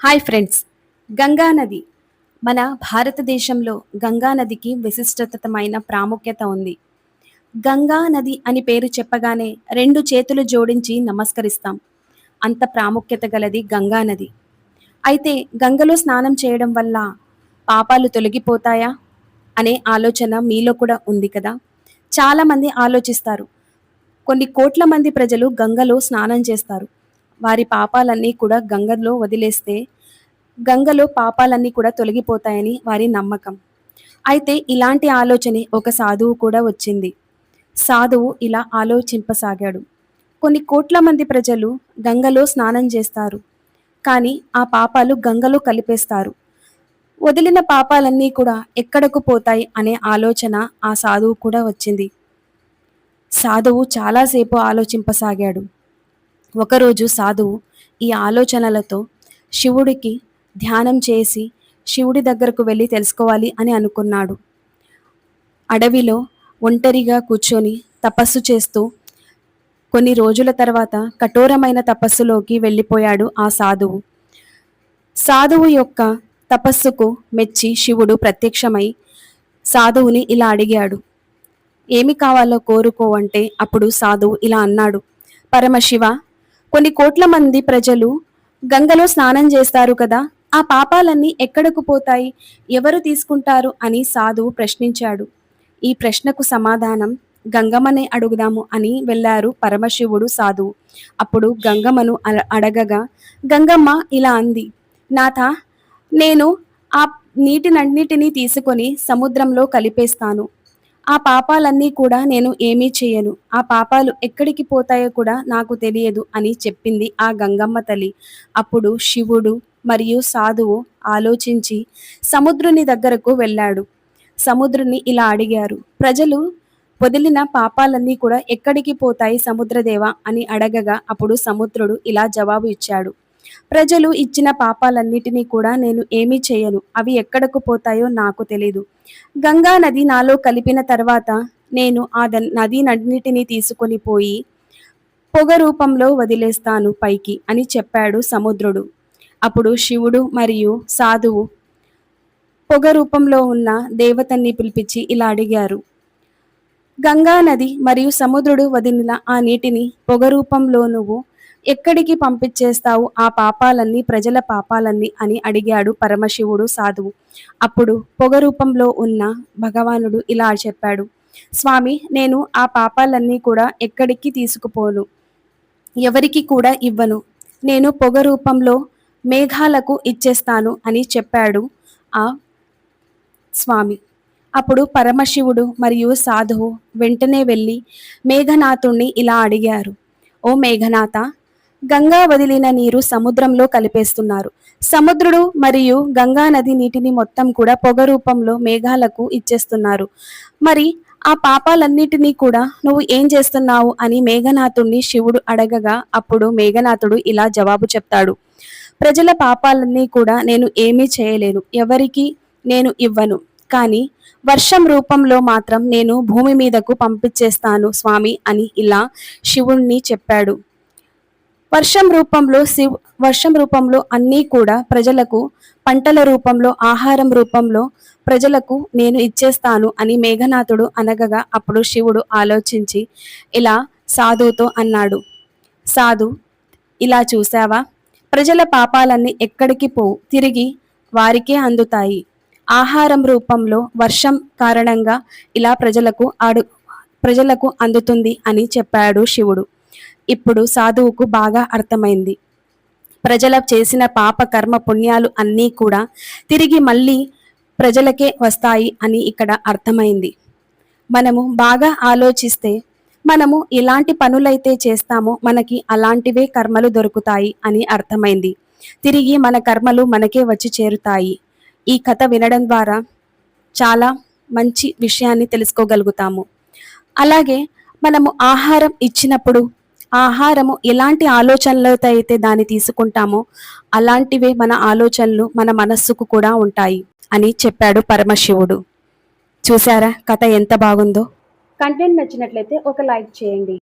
Hi friends. Ganga నది. మన భారతదేశంలో గంగా నదికి విశిష్టతమైన ప్రాముఖ్యత ఉంది. గంగా నది అని పేరు చెప్పగానే రెండు చేతులు జోడించి నమస్కరిస్తాం. అంత ప్రాముఖ్యత గలది గంగా నది. అయితే గంగలో స్నానం చేయడం వల్ల పాపాలు తొలగిపోతాయా? అనే ఆలోచన మీలో కూడా ఉంది కదా? చాలామంది ఆలోచిస్తారు. కొన్ని కోట్ల మంది ప్రజలు గంగలో స్నానం చేస్తారు. వారి పాపాలన్నీ కూడా గంగలో వదిలేస్తే గంగలో పాపాలన్నీ కూడా తొలగిపోతాయని వారి నమ్మకం. అయితే ఇలాంటి ఆలోచనే ఒక సాధువు కూడా వచ్చింది. సాధువు ఇలా ఆలోచింపసాగాడు. కొన్ని కోట్ల మంది ప్రజలు గంగలో స్నానం చేస్తారు. కానీ ఆ పాపాలు గంగలో కలిపేస్తారు. వదిలిన పాపాలన్నీ కూడా ఎక్కడకు పోతాయి అనే ఆలోచన ఆ సాధువు కూడా వచ్చింది. సాధువు చాలాసేపు ఆలోచింపసాగాడు. ఒకరోజు సాధువు ఈ ఆలోచనలతో శివుడికి ధ్యానం చేసి శివుడి దగ్గరకు వెళ్ళి తెలుసుకోవాలి అని అనుకున్నాడు. అడవిలో ఒంటరిగా కూర్చొని తపస్సు చేస్తూ కొన్ని రోజుల తర్వాత కఠోరమైన తపస్సులోకి వెళ్ళిపోయాడు ఆ సాధువు. సాధువు యొక్క తపస్సుకు మెచ్చి శివుడు ప్రత్యక్షమై సాధువుని ఇలా అడిగాడు. ఏమి కావాలో కోరుకో అంటే అప్పుడు సాధువు ఇలా అన్నాడు. పరమశివ కొన్ని కోట్ల మంది ప్రజలు గంగలో స్నానం చేస్తారు కదా ఆ పాపాలన్నీ ఎక్కడకు పోతాయి ఎవరు తీసుకుంటారు అని సాధువు ప్రశ్నించాడు. ఈ ప్రశ్నకు సమాధానం గంగమ్మనే అడుగుదాము అని వెళ్ళారు పరమశివుడు సాధువు. అప్పుడు గంగమ్మను అడగగా గంగమ్మ ఇలా అంది. నాథ నేను ఆ నీటినన్నిటినీ తీసుకొని సముద్రంలో కలిపేస్తాను. ఆ పాపాలన్నీ కూడా నేను ఏమీ చేయను. ఆ పాపాలు ఎక్కడికి పోతాయో కూడా నాకు తెలియదు అని చెప్పింది ఆ గంగమ్మ తల్లి. అప్పుడు శివుడు మరియు సాధువు ఆలోచించి సముద్రుని దగ్గరకు వెళ్ళాడు. సముద్రుని ఇలా అడిగారు ప్రజలు వదిలిన పాపాలన్నీ కూడా ఎక్కడికి పోతాయి సముద్రదేవ? అని అడగగా అప్పుడు సముద్రుడు ఇలా జవాబు ఇచ్చాడు ప్రజలు ఇచ్చిన పాపాలన్నిటినీ కూడా నేను ఏమీ చేయను. అవి ఎక్కడకు పోతాయో నాకు తెలీదు. గంగా నది నాలో కలిపిన తర్వాత నేను ఆ ద- నది నన్నిటినీ తీసుకొని పోయి పొగ రూపంలో వదిలేస్తాను పైకి అని చెప్పాడు సముద్రుడు. అప్పుడు శివుడు మరియు సాధువు పొగ రూపంలో ఉన్న దేవతని పిలిపించి ఇలా అడిగారు. గంగా నది మరియు సముద్రుడు వదిలిన ఆ నీటిని పొగ రూపంలో నువ్వు ఎక్కడికి పంపించేస్తావు? ఆ పాపాలన్నీ ప్రజల పాపాలన్నీ అని అడిగాడు పరమశివుడు సాధువు. అప్పుడు పొగ రూపంలో ఉన్న భగవానుడు ఇలా చెప్పాడు. స్వామి నేను ఆ పాపాలన్నీ కూడా ఎక్కడికి తీసుకుపోను? ఎవరికి కూడా ఇవ్వను. నేను పొగ రూపంలో మేఘాలకు ఇచ్చేస్తాను అని చెప్పాడు ఆ స్వామి. అప్పుడు పరమశివుడు మరియు సాధువు వెంటనే వెళ్ళి మేఘనాథుణ్ణి ఇలా అడిగారు. ఓ మేఘనాథ గంగా వదిలిన నీరు సముద్రంలో కలిపేస్తున్నారు. సముద్రుడు మరియు గంగా నది నీటిని మొత్తం కూడా పొగ రూపంలో మేఘాలకు ఇచ్చేస్తున్నారు. మరి ఆ పాపాలన్నిటినీ కూడా నువ్వు ఏం చేస్తున్నావు అని మేఘనాథుణ్ణి శివుడు అడగగా అప్పుడు మేఘనాథుడు ఇలా జవాబు చెప్తాడు. ప్రజల పాపాలన్నీ కూడా నేను ఏమీ చేయలేను. ఎవరికి నేను ఇవ్వను. కానీ వర్షం రూపంలో మాత్రం నేను భూమి మీదకు పంపించేస్తాను స్వామి అని ఇలా శివుణ్ణి చెప్పాడు. వర్షం రూపంలో శివ వర్షం రూపంలో అన్నీ కూడా ప్రజలకు పంటల రూపంలో ఆహారం రూపంలో ప్రజలకు నేను ఇచ్చేస్తాను అని మేఘనాథుడు అనగగా అప్పుడు శివుడు ఆలోచించి ఇలా సాధువుతో అన్నాడు. సాధు ఇలా చూసావా ప్రజల పాపాలన్నీ ఎక్కడికి పోవు. తిరిగి వారికే అందుతాయి. ఆహారం రూపంలో వర్షం కారణంగా ఇలా ప్రజలకు ఆడు ప్రజలకు అందుతుంది అని చెప్పాడు శివుడు. ఇప్పుడు సాధువుకు బాగా అర్థమైంది. ప్రజల చేసిన పాప కర్మ పుణ్యాలు అన్నీ కూడా తిరిగి మళ్ళీ ప్రజలకే వస్తాయి అని ఇక్కడ అర్థమైంది. మనము బాగా ఆలోచిస్తే మనము ఎలాంటి పనులైతే చేస్తామో మనకి అలాంటివే కర్మలు దొరుకుతాయి అని అర్థమైంది. తిరిగి మన కర్మలు మనకే వచ్చి చేరుతాయి. ఈ కథ వినడం ద్వారా చాలా మంచి విషయాన్ని తెలుసుకోగలుగుతాము. అలాగే మనము ఆహారం ఇచ్చినప్పుడు ఆహారము ఎలాంటి ఆలోచనలతో అయితే దాన్ని తీసుకుంటామో అలాంటివే మన ఆలోచనలు మన మనస్సుకు కూడా ఉంటాయి అని చెప్పాడు పరమశివుడు. చూసారా కథ ఎంత బాగుందో? కంటెంట్ నచ్చినట్లయితే ఒక లైక్ చేయండి.